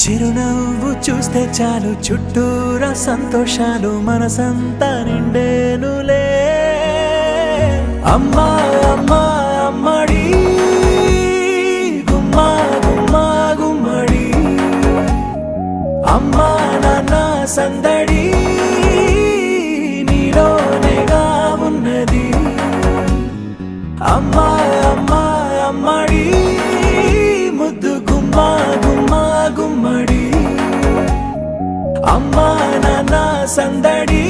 చిరునవ్వు చూస్తే చాలు చుట్టూరా సంతోషాలు మనసంతా నిండేనులే. అమ్మా అమ్మా అమ్మడి గుమ్మా గుమ్మా గుమ్మడి. అమ్మా నాన్న సంద నాన్న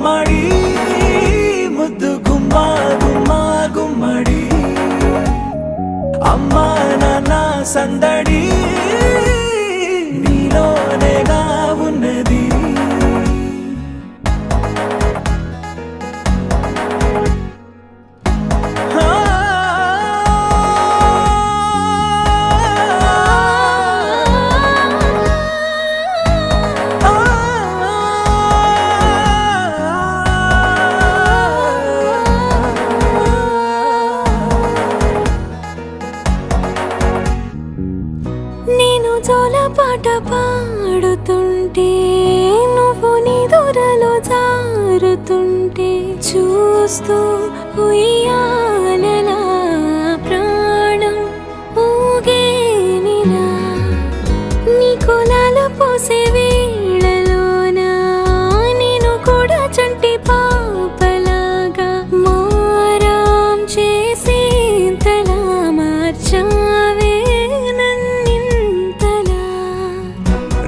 గుమ్మడి ముద్దు గుమ్మా గుమ్మా గుమ్మడి. అమ్మా నాన్న సందడి నీలోనేగా చూస్తూ ఉయ్యాలలా ప్రాణం ఊగేనిలా నీ కులాల పోసే వేళలోన? నేను కూడా చంటి పాపలాగా మారాం చేసేంతలా మార్చావే నన్నింతలా?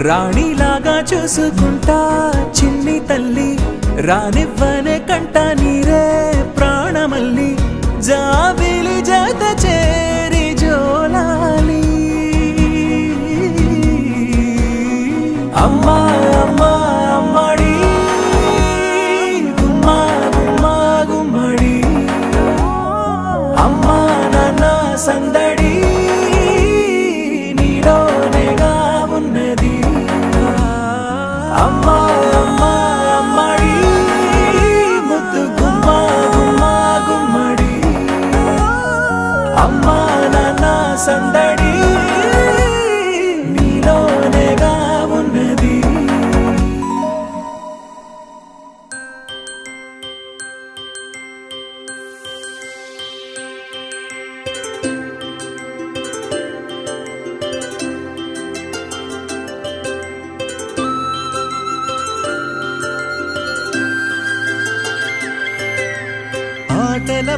రాణిలాగా చూసుకుంటా చిన్ని తల్లి రానివ్వనే కంట నీరే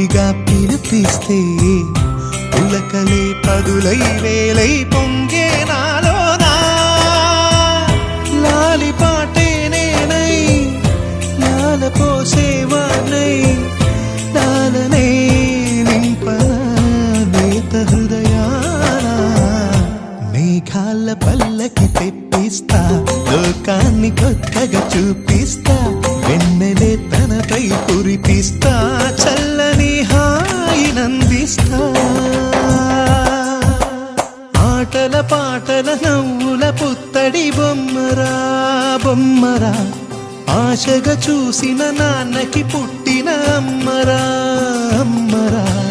గట్టిగా పిలిపిస్తే పులకలే పదులై వేలై పొంగే నాలోనా? లాలి పాటే నేనై లాల పోసేవాణ్ణై లాలనే నింపన నేత హృదయాన? మేఘాల పల్లకి తెప్పిస్తా లోకాన్ని కొత్తగా చూపిస్తా వెన్నెలే తనపై కురిపిస్తా చల్ల ఆనందిస్తా. ఆటల పాటల నవ్వుల పుత్తడి బొమ్మరా బొమ్మరా. ఆశగా చూసిన నాన్నకి పుట్టిన అమ్మరా అమ్మరా.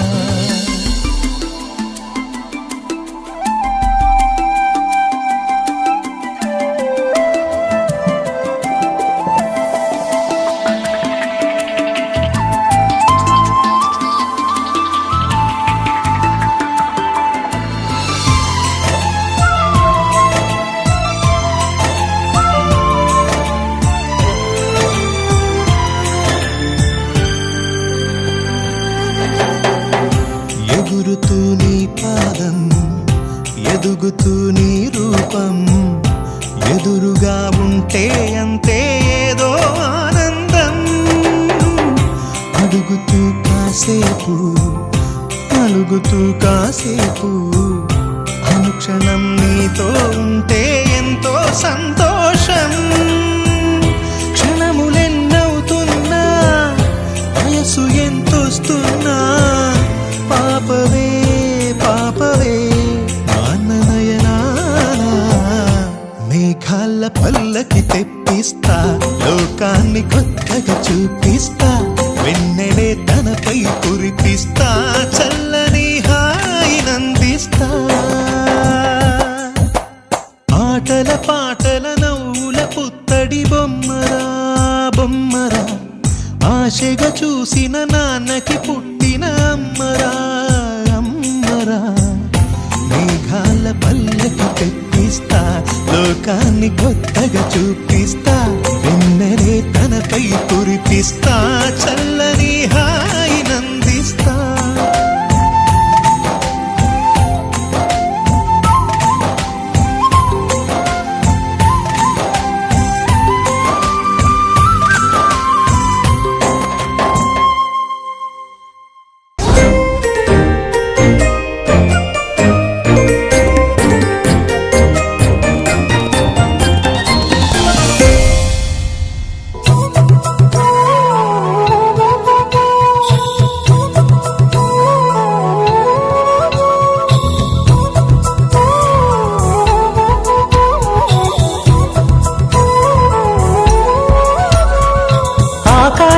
కాసేపు అలుగుతూ కాసేపు. అనుక్షణం నీతో ఉంటే ఎంతో సంతోషం. క్షణములెన్నవుతున్నా వయసు ఎంతొస్తున్నా. పాపవే పాపవే నాన్ననయనానా మేఘాల పల్లకి తెప్పిస్తా లోకాన్ని కొత్తగా చూపిస్తా. నందిస్తా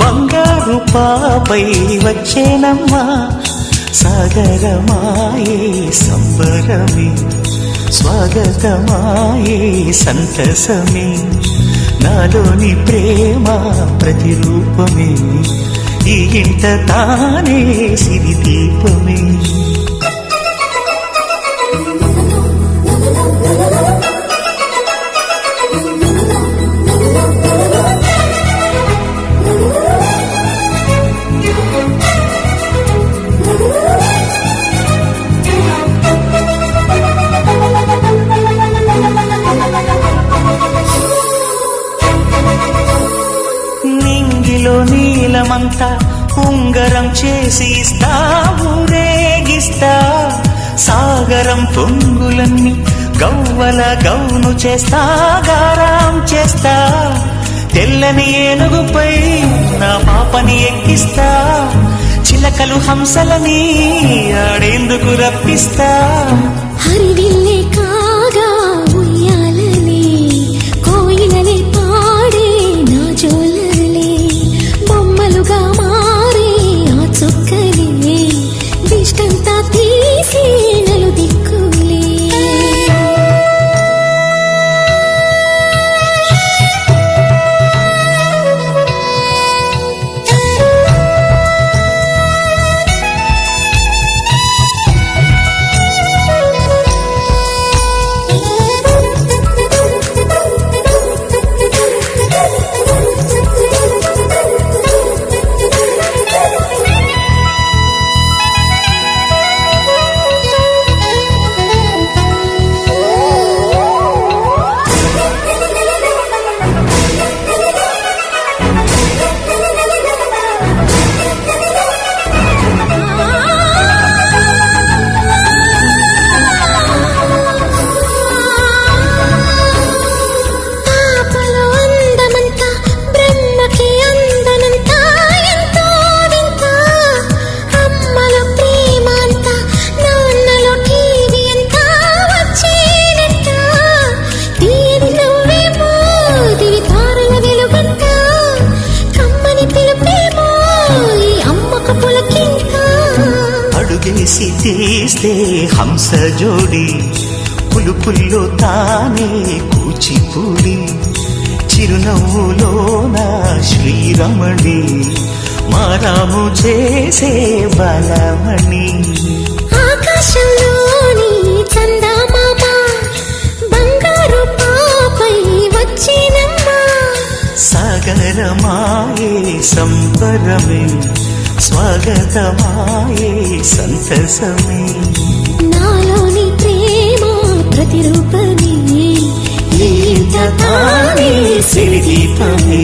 బంగారు పాపై వచ్చేనమ్మా సాగరమాయే సంబరమే స్వాగతమాయే సంతసమే నాలోని ప్రేమ ప్రతిరూపమే ఈ ఇంట తానే సిరి దీపమే చేసి ఇస్తా ఊరేగిస్తా సాగరం పొంగులన్నీ గవ్వల గౌను చేస్తా గారాం చేస్తా. తెల్లని ఏనుగుపై నా పాపని ఎక్కిస్తా. చిలకలు హంసలని ఆడేందుకు రప్పిస్తా. హరివిల్లే కూచిపూడి చిరునవ్వులోన శ్రీరమణి మారాము చేసే బలమణి. ఆకాశంలోని చందమామ బంగారు పాపై వచ్చినమ్మా. సాగరమాయే సంబరమే స్వాగతమాయే సంతసమే. నాలోని ప్రేమ ప్రతిరూపమే ఇంట తానే సిరిదీపమే.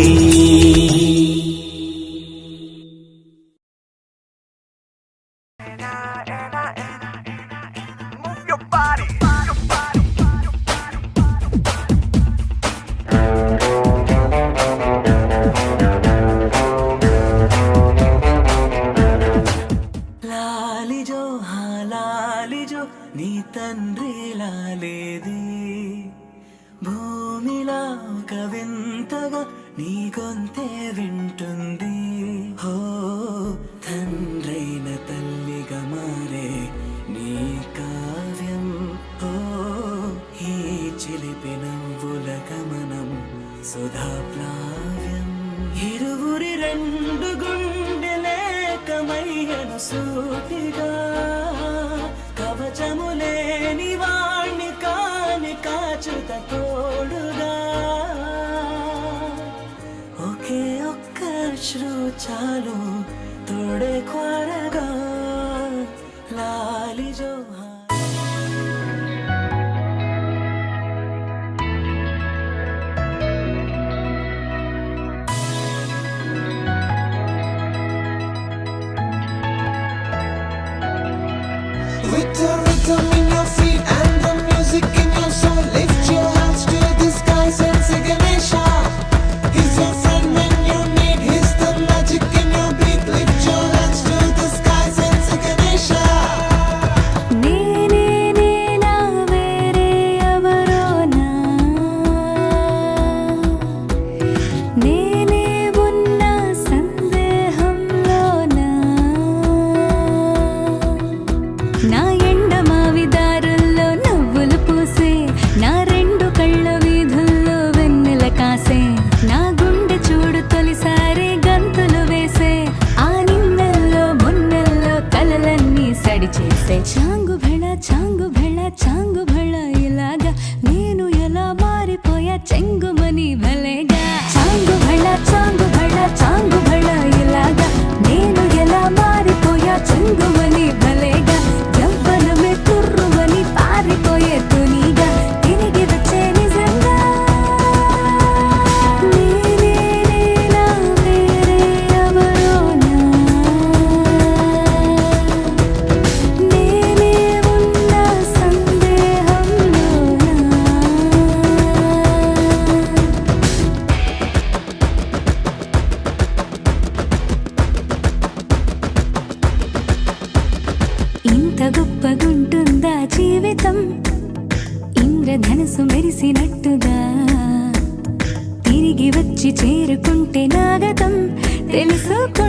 తెలిసినట్టుగా తిరిగి వచ్చి చేరుకుంటే నాగతం తెలుసుకో